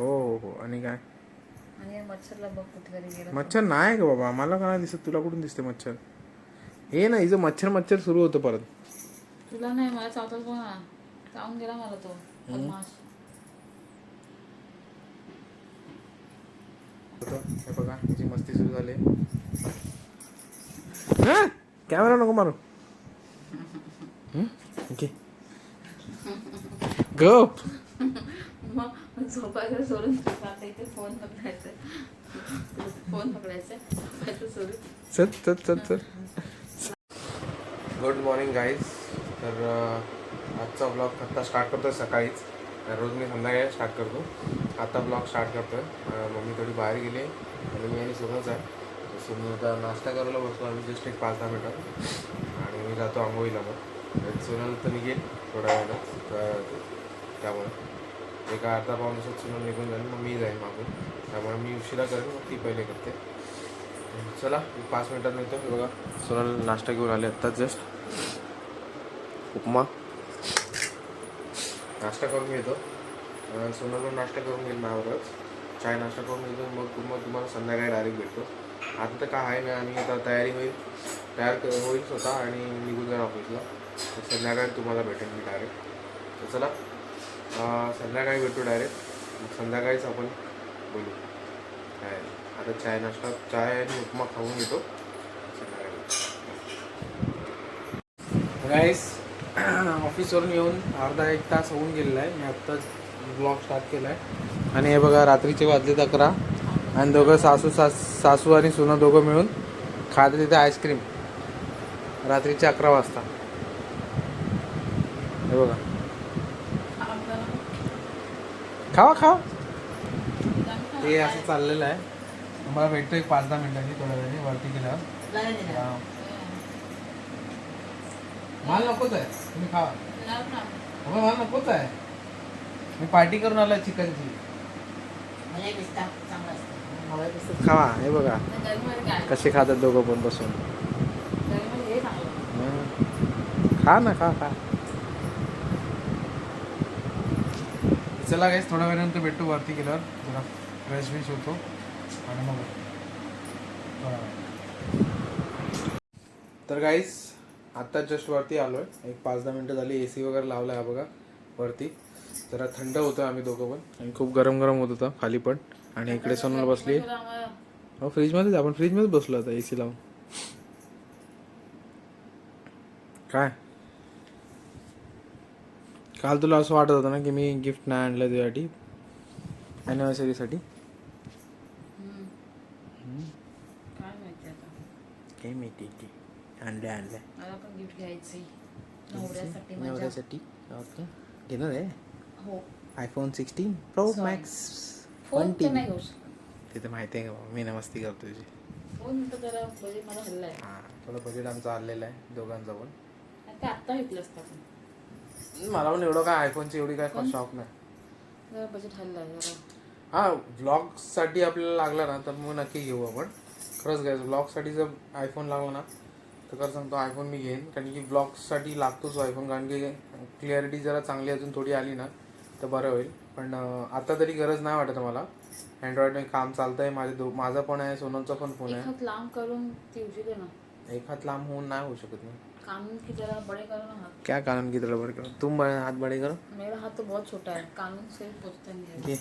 हो हो हो. आणि काय? आणि मच्छरला बघ गेला. मच्छर नाही का बाबा. मला काय दिसत? तुला कुठून दिसते मच्छर? हे ना हिचं मच्छर मच्छर सुरू होतं परत. तुला नाही मला चावताच बघ ना. चावून गेला मला तो. बदमाश. होतं. हे बघा हिची मस्ती सुरू झाली. कॅमेरा नको मारू. हं? ओके. गप. मग झोपायचं सोडून आता इथे फोन पकडायचा फोन पकडायचा झोपायचं सोडून. गुड मॉर्निंग गाईज तर आजचा ब्लॉग आत्ता स्टार्ट करतोय सकाळीच. रोज मी संध्याकाळी स्टार्ट करतो. आता ब्लॉग स्टार्ट करतोय. अह, मम्मी थोडी बाहेर गेली आणि मी आणि सोनच आहे. सोनू आता नाश्ता करायला बसलो. आम्ही जस्ट एक पाच दहा मिनटात आणि मी जातो आंघोळीला मग. सोनल तर निघेल थोड्या वेळात तर त्यामुळे. एका अर्धा पाऊन असं चुनून निघून जाईल मग मी जाईन मागून. त्यामुळे मी उशिरा करेन मग ती पहिले करते. चला मी पाच मिनटात मिळतो बघा. सोनल नाश्ता घेऊन आले आत्ता जस्ट उपमा. नाश्ता करून घेतो. सोनलला सोनल नाश्ता करून घेईल माझ्यावरच चाय नाश्ता करून घेतो मग मग तुम्हाला संध्याकाळी डायरेक्ट भेटतो. आता तर काय आहे ना आणि आता तयारी होईल. तयार क- होईल स्वतः आणि निघून जाईल ऑफिसला तर संध्याकाळी तुम्हाला भेटेल मी डायरेक्ट तर चला. संध्याकाळी भेटू डायरेक्ट संध्याकाळीच आपण बोलू. काय? आता चाय नाश्ता चाय आणि उपमा खाऊन घेतो. गाईस ऑफिसवरून येऊन अर्धा एक तास होऊन गेलेला आहे. मी आत्ताच ब्लॉग स्टार्ट केला आहे आणि हे बघा रात्रीचे वाजले अकरा. आणि दोघं सासू सास सासू आणि सुना दोघं मिळून खात तिथे आईस्क्रीम रात्रीचे अकरा वाजता. हे बघा. खावा खावा. ते असं चाललेलं आहे. मला भेटतो एक पाच दहा मिनिटांनी थोड्या वेळाने वरती गेल्यावर. मला नकोच आहे. तुम्ही खावा अबे, मला नकोच आहे. मी पार्टी करून आलोय चिकनची. खावा हे बघा. कसे खातात दोघं पण बसून. खा ना खा खा. चला गाईस थोड्या वेळानंतर भेटतो वरती गेल्यावर. जरा फ्रेश फ्रेश होतो. आणि मग तर गाईस आत्ता जस्ट वरती आलो आहे एक पाच दहा मिनटं झाली ए सी वगैरे लावला आहे बघा वरती. जरा थंड होतं आम्ही दोघं पण. आणि खूप गरम गरम होत होतं खाली पण. आणि इकडे सोनल बसली हो फ्रीजमध्येच आपण फ्रीजमध्येच बसलो आता ए सी लावून. काय? काल तुला असं वाटत होतं ना की मी गिफ्ट नाही आणलं तुझ्यासाठी ॲनिव्हर्सरीसाठी काय माहिती आता. काय माहिती की आणल्या आणल्या मला पण गिफ्ट घ्यायचंय. नवऱ्यासाठी माझ्या. नवऱ्यासाठी? ओके. घेणार आहे? हो. IPhone sixteen pro Sorry. Max phone तर नाही घेऊ शकत. तिथे माहिती आहे का बाबा, मी ना मस्ती करतो तुझी. फोन तर जरा म्हणजे मला हल्लाय. हां थोडं बजेट आमचं आलेलं आहे दोघांचं पण ते आत्ता घेतलं असतं आपण? मला पण एवढं काय आयफोनची एवढी काय शॉप नाही. जरा बजेट हा व्लॉगसाठी आपल्याला लागला ना तर मग नक्की घेऊ आपण. खरंच घ्यायचं व्लॉगसाठी जर आयफोन लागला ना तर खरं सांगतो आयफोन मी घेईन. कारण की ब्लॉगसाठी लागतोच आयफोन कारण की क्लिअरिटी जरा चांगली अजून थोडी आली ना तर बरं होईल. पण आता तरी गरज नाही वाटत मला. अँड्रॉइडने काम चालतंय माझे दो माझा पण आहे सोनलचा पण फोन आहे. लांब करून एक हात लांब होऊन नाही होऊ शकत ना. कानून की जरा बड़े करो ना हाथ। क्या कारण की तरह बड़े करो? तुम बड़े हाथ बड़े करो। मेरा हाथ तो बहुत छोटा है कानून से पोचता नहीं है।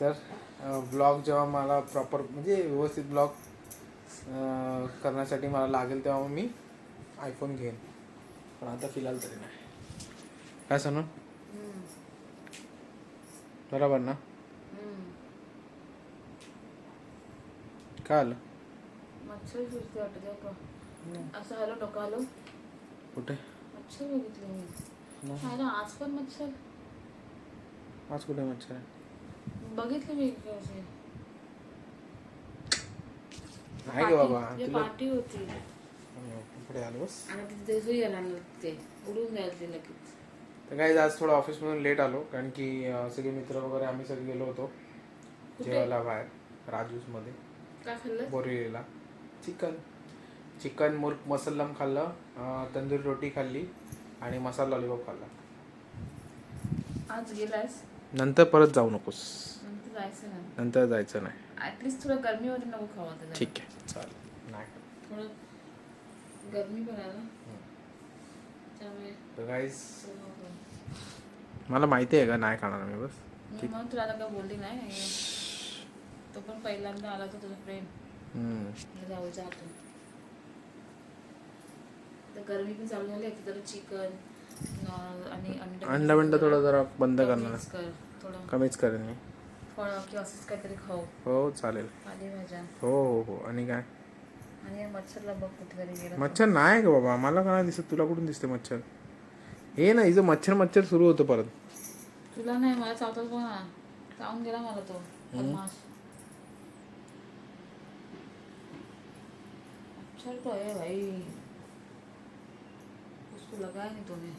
तर ब्लॉग जेव्हा मला प्रॉपर म्हणजे व्यवस्थित ब्लॉग करण्यासाठी मला लागेल तेव्हा मी आयफोन घेईन. पण आता फिलहाल तरी नाही. काय सांगू हम्म, बरोबर ना? हम्म. काय आलं? मच्छर वाटत का असं हॅलो डोकं हॅलो कुठे मच्छर बघितले मी नाही. आज पण मच्छर आज कुठे मच्छर आहे बघितले मी असे नाही गे बाबा पार्टी- होती पुढे आलो बस आणि तिथे सुई येणार ते उडून जायला ते लगेच तर काय आज थोडं ऑफिसमधून लेट आलो कारण की सगळे मित्र वगैरे आम्ही सगळे गेलो होतो? जेवायला बाहेर राजूसमध्ये बोरिवलीला चिकन. चिकन मुर्ग मसलम खाल्लं तंदूरी रोटी खाल्ली आणि मसाला लॉलीपॉप खाल्ला. आज गेलास नंतर परत जाऊ नकोस. नंतर जायचं नाही. नंतर जायचं नाही. ऍटलिस्ट थोडं गरमी होती नको खावा त्याला ठीक आहे. चालेल. नाही. थोडं गरमी पण आहे ना? त्यामुळे तर गाईस थोडं नको. मला माहिती आहे का नाही खाणार मी बस? मी म्हणून तुला आता काय बोलली नाही? तो पण पहिल्यांदा आला होता तुझा फ्रेंड. जाऊ जातो तर गरमी पण चालू झाली आहे तर चिकन आणि अंडा अंडा बिंडा थोडं जरा बंद करणार. कमीच कर थोडं. कमीच करेन मी. फळं किंवा असंच काहीतरी खाऊ. हो चालेल. पालेभाज्या हो हो हो. आणि काय? आणि मच्छरला बघ कुठेतरी गेला मच्छर नाही का बाबा. मला का नाही दिसत? तुला कुठून दिसते मच्छर? हे ना हिचं मच्छर मच्छर सुरू होतं परत. तुला नाही मला चावताच बघ ना. चावून गेला मला तो. मच्छर तो है भाई उसको लगाया नहीं तूने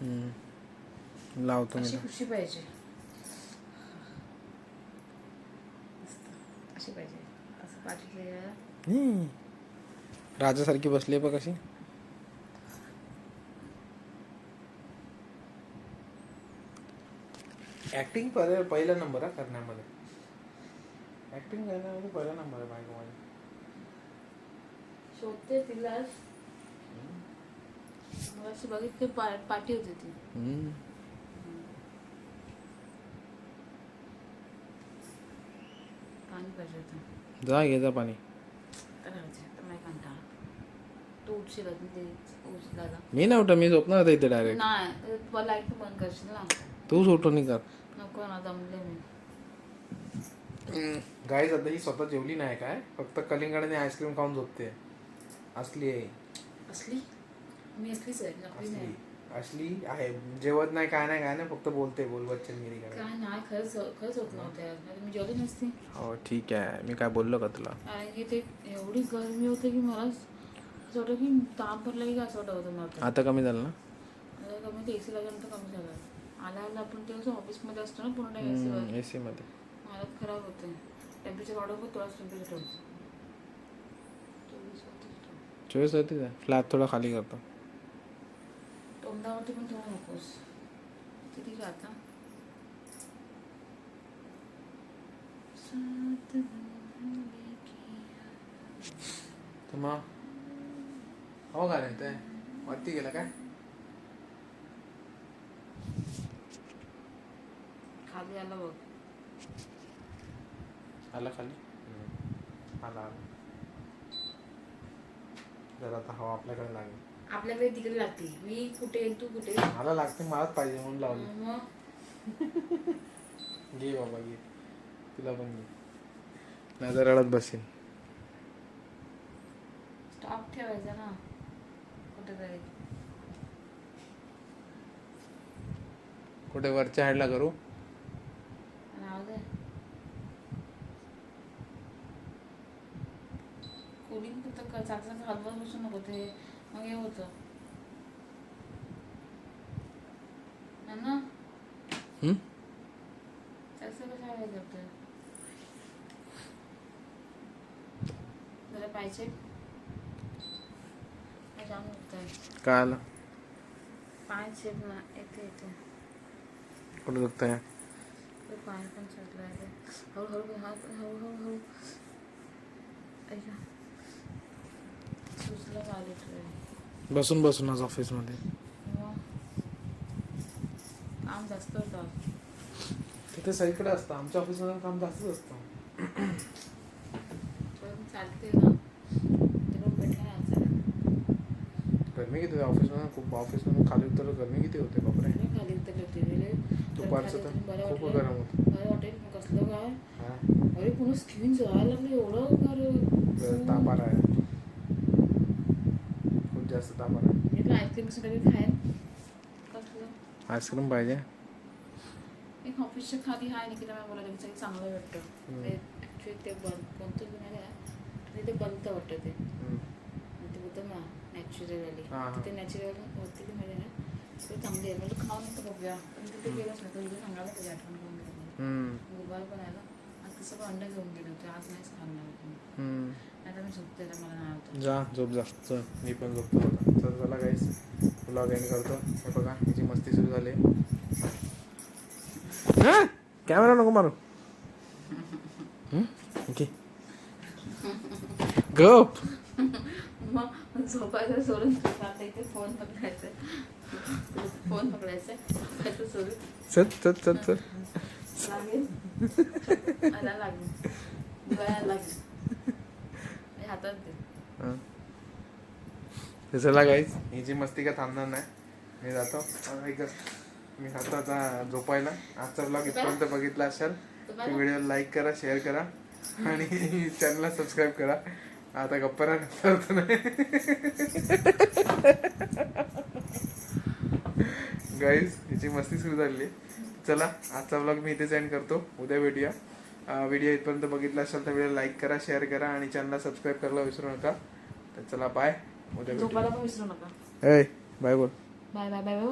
हम्म. लावतो अशी खुशी पाहिजे. अशी पाहिजे असं पाठी हम्म. राजासारखी बसली आहे बघ कशी ऍक्टिंग पहिला नंबर हा करण्यामध्ये ऍक्टिंग करण्यामध्ये पहिला नंबर आहे बायको माझी. शोधते मला अशी बघितली पा पाठी होती ती. हम्म. पाणी पाहिजे होतं. जा घे जा पाणी. तर कंटाळा तू उठशील ते दादा मी नाही उठा मी झोपणार होता इथे डायरेक्ट नाही तुला लाइट बंद करशील ना. तूच उठून नाही कर नको ना दमले मी. गाईज आता ही स्वतः जेवली नाही काय? फक्त कलिंगडाने आईस्क्रीम खाऊन झोपते. असली आहे. असली? मी असलीच आहे नकली असली. नाही. असली आहे. जेवत नाही काय नाही काय नाही फक्त बोलते बोल बच्चनगिरी काय काय नाही खरंच खरंच होत नव्हतं यार नाहीतर मी जेवली नसती. हो ठीक आहे. मी काय बोललो का तुला? कारण की ते एवढी गरमी होते की मला असं वाटतं की ताप भरला की असं वाटत होतं मला. आता. कमी झालं ना? आता कमी ते ए सी लागल्यानंतर कमी झालं. आला आला आपण ते ऑफिसमध्ये असतो ना पूर्ण ए सी मध्ये. हालत खराब होते. टेम्परेचर वाढव पण थोडाच टेम्परेचर ठेवतो चोवीस होती. फ्लॅट थोडा खाली करतो तोंडावरती पण ठेवू नकोस. किती का किया. तर मग हो का नाही ते वरती गेला काय? खाली आला बघ. आला खाली? आला आला. जरा आता हवा आपल्याकडे लागेल. आपल्याकडे तिकडे लागते. मी कुठे तू कुठे मला लागते मलाच पाहिजे म्हणून लावली. मग? घे बाबा घे. तुला पण घे. नाही तर रडत बसेल स्टॉप ठेवायचा ना. कुठेतरी कुठे वरच्या हाडला करू राहू दे कुलिंग फक्त क- चाकचं हलवत बसू नको ते. मग हे होतं. ना? करतोय. जरा पाहिजे. जाम काय आलं? पाय चेप ना येते येते. कुठं दुखतंय? ते पाय पण चढला आहे. हळूहळू हळूहळू हळू. ऐका. बसून बसून आज ऑफिसमध्ये काम जास्त होतं तिथे सगळीकडे असतं. आमच्या ऑफिसमध्ये काम जास्तच असतं. चालते ना. गरमी किती होते? ऑफिसमध्ये खूप ऑफिसमध्ये खाली उतर गरमी किती होते? बापरे. खाली दुपारचं तर खूप गरम होतं. बरं वाटेल. कसलं काय अरे पुन्हा स्किन जळायला लागलं. एवढं ताप आला आहे. जास्त ताप आला आहे. मी आईस्क्रीम सगळं खायन. कसलं? आईस्क्रीम पाहिजे. एक ऑफिसच्या खाली आहे ना की मला बोलायला की चांगलं वाटतं. ते ॲक्च्युली ते बंद कोणतं जुन्या आहे? ते बनतं वाटतं ते. हम्म. ते बोलतं ना नॅचरली. तिथे नॅचरल होती ती माहिती ना ते चांगली आहे. म्हणजे खाऊन तर बघूया. पण तिथे गेलंच नाही तुझं सांगायला त्याची आठवण करून गेलं हम्म. मोबाईल पण आहे ना आणि तसं पण अंडा घेऊन गेले होते. आज नाहीच खाणार होते हम्म. आता मी झोपते तर मला नाही आवडत जा झोप जा. चल मी पण झोपतो आता. चल चला काहीच ब्लॉग एंड करतो. हे बघा हिची मस्ती सुरू झाली. कॅमेरा नको मारू. ओके. गप. मग झोपायचं सोडून आता इथे फोन पकडायचा फोन पकडायचा त्याचं सोडून. चल चल चल चल. लागेल. मला लागेल. डोळ्याला लागेल. हे हातात दे. हं. तर चला गाईज ही जी मस्ती का थांबणार नाही मी जातो. मी जातो आता झोपायला. आजचा ब्लॉग इथपर्यंत बघितला असाल तर व्हिडिओ लाईक करा शेअर करा आणि चॅनलला सबस्क्राईब करा. आता गप्पा नाही. गाईज हिची मस्ती सुरू झाली चला आजचा ब्लॉग मी इथेच एंड करतो. उद्या भेटूया. व्हिडिओ इथपर्यंत बघितला असेल तर व्हिडिओ लाईक करा शेअर करा आणि चॅनलला सबस्क्राईब करायला विसरू नका. तर चला बाय उद्या भेटूया झोपायला पण विसरू नका. ए बाय बोल. Bye bye bye bye